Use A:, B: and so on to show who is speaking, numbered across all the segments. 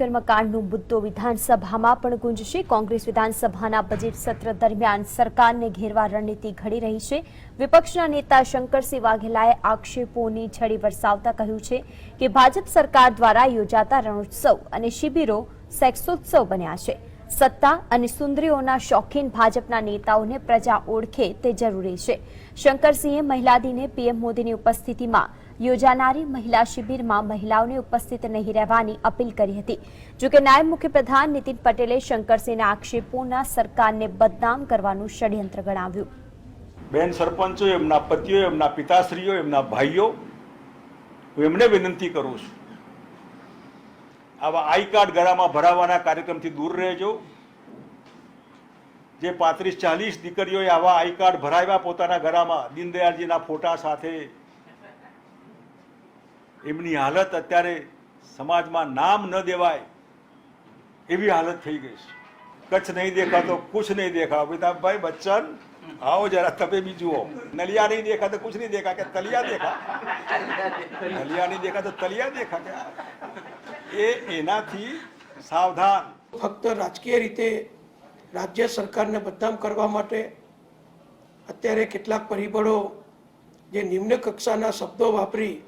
A: કર્મકાંડનો મુદ્દો વિધાનસભામાં પણ ગુંજશે. કોંગ્રેસ વિધાનસભાના બજેટ સત્ર દરમિયાન સરકારને ઘેરવા રણનીતિ ઘડી રહી છે. વિપક્ષના નેતા શંકરસિંહ વાઘેલાએ આક્ષેપોની છડી વરસાવતા કહ્યું છે કે ભાજપ સરકાર દ્વારા યોજાતા રણોત્સવ અને શિબિરો સેક્સોત્સવ બન્યા છે. સત્તા અને સુંદરીઓના શોખીન ભાજપના નેતાઓને પ્રજા ઓળખે તે જરૂરી છે. શંકરસિંહે મહિલા દિને પીએમ મોદીની ઉપસ્થિતિમાં યોજાનારી મહિલા શિબિરમાં મહિલાઓને ઉપસ્થિત નહીં રહેવાની અપીલ કરી હતી. જોકે નાયબ મુખ્યપ્રધાન નીતિન પટેલે શંકરસિંહના આક્ષેપોના સરકારને બદનામ કરવાનું ષડયંત્ર ગણાવ્યું.
B: બેન સરપંચો, એમના પતિઓ, એમના પિતાશ્રીઓ, એમના ભાઈઓ, હું એમને વિનંતી કરું છું આવા આઈ કાર્ડ ગળામાં ભરાવાના કાર્યક્રમથી દૂર રહેજો. જે પાંત્રીસ ચાલીસ દીકરીઓએ આવા આઈ કાર્ડ ભરાવ્યા પોતાના ગળામાં, દીનદયાળજીના ફોટા સાથે. એમની હાલત અત્યારે સમાજમાં નામ ન દેવાય એવી હાલત થઈ ગઈ છે. કચ્છ નહીં દેખાતો, કુછ નહીં દેખા અમિતાભભાઈ બચ્ચન, આવો જરા તમે બી જુઓ. નલિયા નહીં દેખા તો કુછ નહીં દેખા કે તલિયા દેખા? નલિયા નહીં દેખા તો તલિયા દેખા કે એ એનાથી સાવધાન.
C: ફક્ત રાજકીય રીતે રાજ્ય સરકારને બદનામ કરવા માટે અત્યારે કેટલાક પરિબળો જે નિમ્ન કક્ષાના શબ્દો વાપરી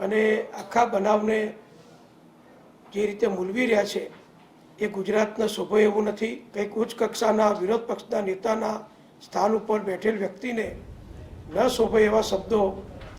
C: અને આખા બનાવને જે રીતે મૂલવી રહ્યા છે, એ ગુજરાતને શોભો એવું નથી. કંઈક ઉચ્ચ કક્ષાના વિરોધ પક્ષના નેતાના સ્થાન ઉપર બેઠેલ વ્યક્તિને ન શોભે એવા શબ્દો